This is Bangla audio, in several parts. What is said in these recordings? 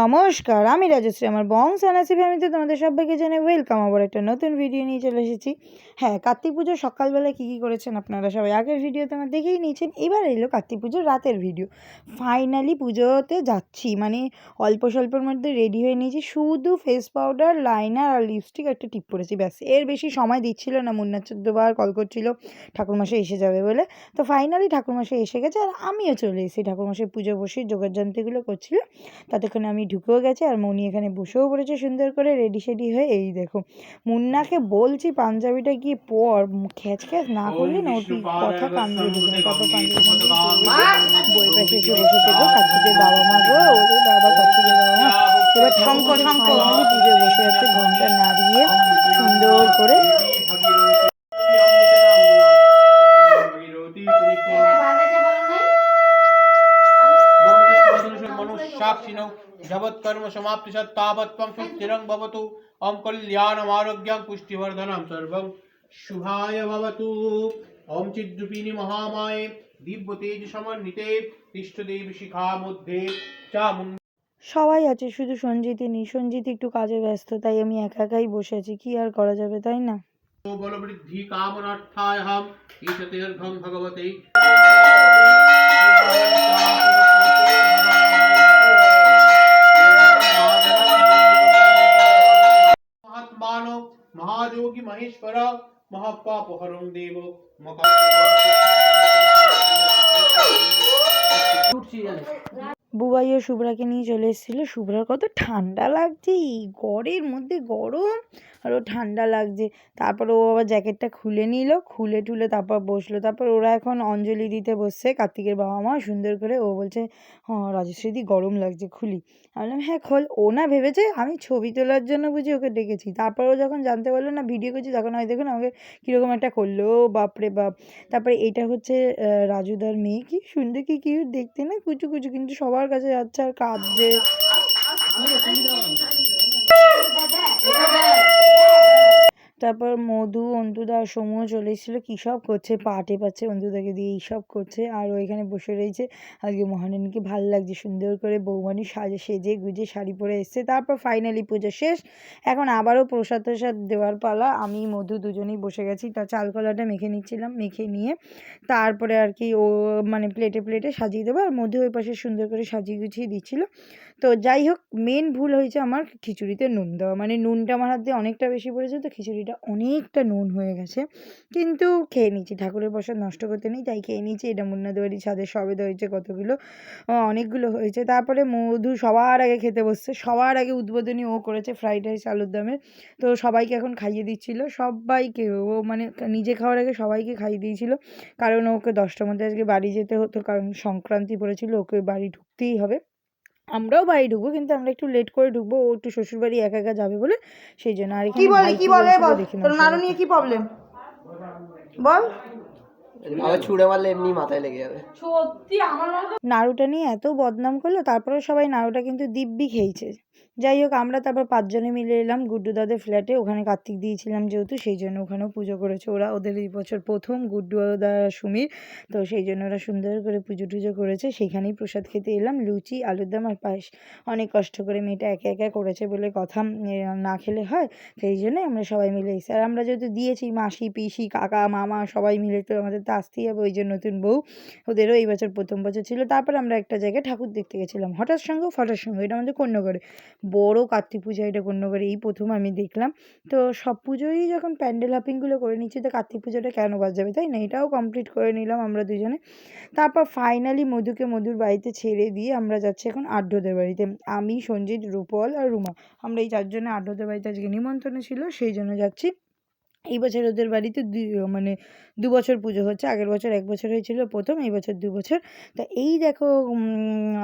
নমস্কার, আমি রাজশ্রী। আমার বং সানাসি ফ্যামিলিতে তোমাদের সবাইকে জানাই ওয়েলকাম আবার একটা নতুন ভিডিও নিয়ে চলে এসেছি। হ্যাঁ কার্তিক পুজোর সকালবেলায় কী কী করেছেন আপনারা সবাই আগের ভিডিওতে আমার দেখেই নিয়েছেন। এবার এলো কার্তিক পুজোর রাতের ভিডিও ফাইনালি পুজোতে যাচ্ছি মানে অল্প স্বল্পর মধ্যে রেডি হয়ে নিয়েছি। শুধু ফেস পাউডার লাইনার আর লিপস্টিক একটা টিপ পরেছি, ব্যাস। এর বেশি সময় দিচ্ছিল না মুন্না চোদ্দবার কল করছিল, ঠাকুরমশাই এসে যাবে বলে। তো ফাইনালি ঠাকুরমশাই এসে গেছে, আর আমিও চলে এসেছি। ঠাকুরমশাই পুজো বসে যোগাযন্ত্রগুলো করছিল ততক্ষণে আমি ঢুকেও গেছে আর মনি এখানে বসেও পড়েছে সুন্দর করে রেডি সেডি হয়ে। এই দেখো মুন্নাকে বলছি পাঞ্জাবিটা গিয়ে পর খ্যাচ খ্যাচ না করলে না ওর কথা কান দিয়ে ঢুকে না তারপর পাঞ্জাবি বই পাশে এসে বসে থেকো কার্তিকের বাবা মা গো ওরে বাবা কার্তিকের বাবা মা। এবার ঠাকুর ফাইনালি পুজো বসে আছে ঘণ্টা নাড়িয়ে সুন্দর করে मनुष्याक्षिणौ जगत्कर्म समाप्तिशत् तावत् त्वं सुस्थिरं भवतु ॐ कल्याणमारोग्यं पुष्टिवर्धनं सर्वं शुभाय भवतु ॐ चिद्रूपिणि महामाये दिव्यतेजसमन्विते तिष्ठदेवी शिखा मध्ये चामुण्ड সবাই আছে শুধু সঞ্জিতি নেই সঞ্জিত একটু কাজে ব্যস্ত তাই আমি একা একাই বসে আছি কি আর করা যাবে তাই না बलवृद्धि कामनार्थायहम् ईशतीर्घं भगवते महात्मानो योगी महेश्वर महापाप हरम देव मका ও শুভ্রাকে নিয়ে চলে এসেছিল। শুভ্রার কত ঠান্ডা লাগছে, এই ঘরের মধ্যে গরম, আর ও ঠান্ডা লাগছে। তারপর ও আবার জ্যাকেটটা খুলে নিল, খুলে টুলে তারপর বসল। তারপর ওরা এখন অঞ্জলি দিতে বসছে কার্তিকের বাবা মা, সুন্দর করে। ও বলছে হ্যাঁ রাজশ্রীদি গরম লাগছে, খুলি। আমি বললাম হ্যাঁ খোল। ও না ভেবেছে, আমি ছবি তোলার জন্য বুঝি ওকে ডেকেছি। তারপর ও যখন জানতে পারল, না, ভিডিও করছি, তখন হয়, দেখুন আমাকে কীরকম একটা করল, বাপরে বাপ। তারপরে এটা হচ্ছে রাজুদার মেয়ে। কি সুন্দর, কি কিউট দেখতে, না? কুচু কুচু কিন্তু সবার কাছে যাচ্ছে আর কাঁদছে তারপর মধু, অন্তুদা আর সমুও চলে এসেছিল। কী সব করছে? পা টেপাচ্ছে অন্তুদাকে দিয়ে এইসব করছে। আর ও এখানে বসে রয়েছে আজকে মহারানীকে। ভালো লাগছে সুন্দর করে বৌমানি সাজে, সেজে গুজে শাড়ি পরে এসছে। তারপর ফাইনালি পুজো শেষ। এখন আবারও প্রসাদ টসাদ দেওয়ার পালা। আমি, মধু দুজনেই বসে গেছি। তা চাল কলাটা মেখে নিচ্ছিলাম, মেখে নিয়ে তারপরে আর কি ও মানে প্লেটে প্লেটে সাজিয়ে দেবো। আর মধু ওই পাশে সুন্দর করে সাজিয়ে গুছিয়ে দিচ্ছিল। তো যাই হোক মেন ভুল হয়েছে আমার খিচুড়িতে নুন দেওয়া। মানে নুনটা আমার হাত অনেকটা বেশি পড়েছে তো খিচুড়িটা অনেকটা নুন হয়ে গেছে। কিন্তু খেয়ে নিয়েছি, ঠাকুরের প্রসাদ নষ্ট করতে নেই, তাই খেয়ে নিয়েছি। এটা মুন্নাদের বাড়ি ছাদে সবেদা হয়েছে কতগুলো অনেকগুলো হয়েছে। তারপরে মধু সবার আগে খেতে বসছে। সবার আগে উদ্বোধনী ও করেছে ফ্রাইড রাইস আলুর দমের তো সবাইকে এখন খাইয়ে দিচ্ছিল। সবাইকে ও মানে নিজে খাওয়ার আগে সবাইকে খাইয়ে দিয়েছিল। কারণ ওকে দশটার মধ্যে আজকে বাড়ি যেতে হতো, কারণ সংক্রান্তি পড়েছিল, ওকে বাড়ি ঢুকতেই হবে। আমরাও বাড়ি ঢুকবো কিন্তু আমরা একটু লেট করে ঢুকবো ও একটু শ্বশুর বাড়ি একা একা যাবে বলে সেই জন্য। আর কি বলে কি বলে বল। তোর নানু নিয়ে কি প্রবলেম বল। আবার ছুঁড়ে মারলে এমনি মাথায় লেগে যাবে। নাড়ুটা নিয়ে এত বদনাম করল তারপরে সবাই নাড়ুটা কিন্তু দিব্যি খেয়েছে। যাই হোক, আমরা তারপর পাঁচজনে মিলে এলাম গুড্ডু দাদের ফ্ল্যাটে ওখানে কার্তিক দিয়েছিলাম যেহেতু, সেই জন্য ওখানেও পুজো করেছে ওরা। ওদের এই বছর প্রথম গুড্ডু দা সুমির। তো সেই জন্য ওরা সুন্দর করে পুজো টুজো করেছে। সেখানেই প্রসাদ খেতে এলাম, লুচি, আলুর দম আর পায়েস। অনেক কষ্ট করে মেয়েটা একা একা করেছে বলে কথা না খেলে হয়। সেই জন্য আমরা সবাই মিলে এসেছি। আর আমরা যেহেতু দিয়েছি, মাসি, পিসি, কাকা, মামা সবাই মিলে তো আমাদের তো আসতেই হবে, ওই যে নতুন বউ। ওদেরও এই বছর প্রথম বছর ছিল। তারপর আমরা একটা জায়গায় ঠাকুর দেখতে গেছিলাম। হঠাৎ সঙ্গে ফটার সঙ্গে। এটা আমাদের কন্যগড়ে বড় কার্তিক পূজা এটা কন্যগড়ে এই প্রথম আমি দেখলাম। তো সব পুজোই যখন প্যান্ডেল হাপিংগুলো করে নিচ্ছি, তো কার্তিক পুজোটা কেন বাদ যাবে, তাই না? এটাও কমপ্লিট করে নিলাম আমরা দুজনে। তারপর ফাইনালি মধুকে মধুর বাড়িতে ছেড়ে দিয়ে আমরা যাচ্ছি এখন আড্ডদের বাড়িতে। আমি, সঞ্জিত, রূপল আর রুমা। আমরা এই চারজনে আড্ডদের বাড়িতে আজকে নিমন্ত্রণ ছিল, সেই জন্য যাচ্ছি। এই বছর ওদের বাড়িতে দুই মানে দু বছর পুজো হচ্ছে, আগের বছর এক বছর হয়েছিল প্রথম, এই বছর দু বছর। তা এই দেখো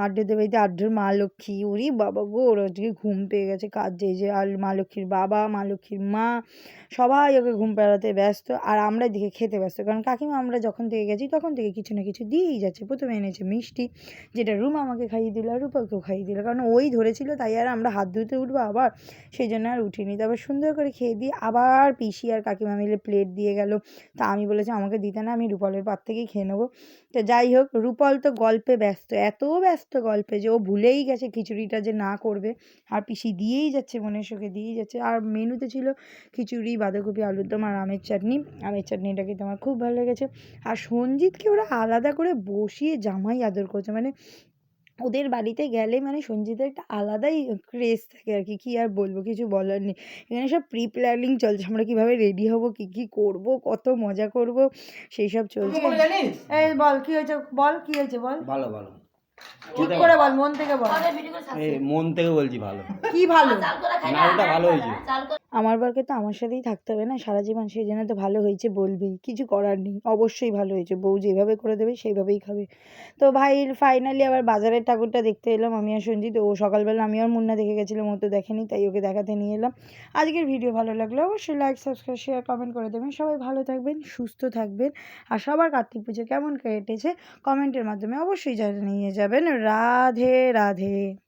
আড্ডদের বাড়িতে আড্ডর মা লক্ষ্মী, ওরে বাবা গো, ওর আজকে ঘুম পেয়ে গেছে কাজ যে যে আর মা লক্ষ্মীর বাবা, মা লক্ষ্মীর মা, সবাই ওকে ঘুম পাড়াতে ব্যস্ত, আর আমরা দিকে খেতে ব্যস্ত, কারণ কাকিমা আমরা যখন থেকে গেছি, তখন থেকে কিছু না কিছু দিয়েই যাচ্ছে। প্রথমে এনেছে মিষ্টি, যেটা রুম আমাকে খাইয়ে দিল আর রূপাকেও খাইয়ে দিল, কারণ ওই ধরেছিল, তাই আর আমরা হাত ধুতে উঠবো আবার, সেই জন্য আর উঠিনি। তারপর সুন্দর করে খেয়ে দিয়ে আবার পিসি আর কাকিমা মিলে প্লেট দিয়ে গেল। তা আমি বলেছি, আমাকে দিতে না, আমি রূপলের পাত থেকেই খেয়ে নেব। তো যাই হোক, রূপল তো গল্পে ব্যস্ত, এত ব্যস্ত গল্পে যে ও ভুলেই গেছে খিচুড়িটা যে না করবে। আর পিসি দিয়েই যাচ্ছে, মনের সুখে দিয়েই যাচ্ছে। আর মেনুতে ছিল খিচুড়ি, বাঁধাকপি আলুর দম আর আমের চাটনি। আমের চাটনিটা কিন্তু আমার খুব ভালো লেগেছে। আর সঞ্জিতকে ওরা আলাদা করে বসিয়ে জামাই আদর করছে। মানে ওদের বাড়িতে গেলে মানে সঞ্জিতের একটা আলাদাই ক্রেজ থাকে আর কি কী আর বলব কিছু বলার নেই। এখানে সব প্রি প্ল্যানিং চলছে আমরা কীভাবে রেডি হব কী কী করব কত মজা করব সেই সব চলছে। জানিস? এই বল কি হয়েছে? বল কি হয়েছে বল? ভালো ভালো। ঠিক করে বল মন থেকে বল। এই মন থেকে বলছি ভালো। কি ভালো? নাড়ুটা ভালো হয়েছে। আমার বরকে তো আমার সাথেই থাকতে হবে না, সারা জীবন সেই জন্য তো ভালো হয়েছে বলবেই কিছু করার নেই, অবশ্যই ভালো হয়েছে। বউ যেভাবে করে দেবে সেইভাবেই খাবে। তো ভাই ফাইনালি আবার বাজারের ঠাকুরটা দেখতে এলাম আমি আর সঞ্জিত। ও সকালবেলা আমি আর মুন্না দেখে গেছিলাম, ও তো দেখেনি, তাই ওকে দেখাতে নিয়ে এলাম। আজকের ভিডিও ভালো লাগলে অবশ্যই লাইক সাবস্ক্রাইব শেয়ার কমেন্ট করে দেবেন। সবাই ভালো থাকবেন, সুস্থ থাকবেন আর সবার কার্তিক পুজো কেমন কেটেছে কমেন্টের মাধ্যমে অবশ্যই জানিয়ে যাবেন। রাধে রাধে।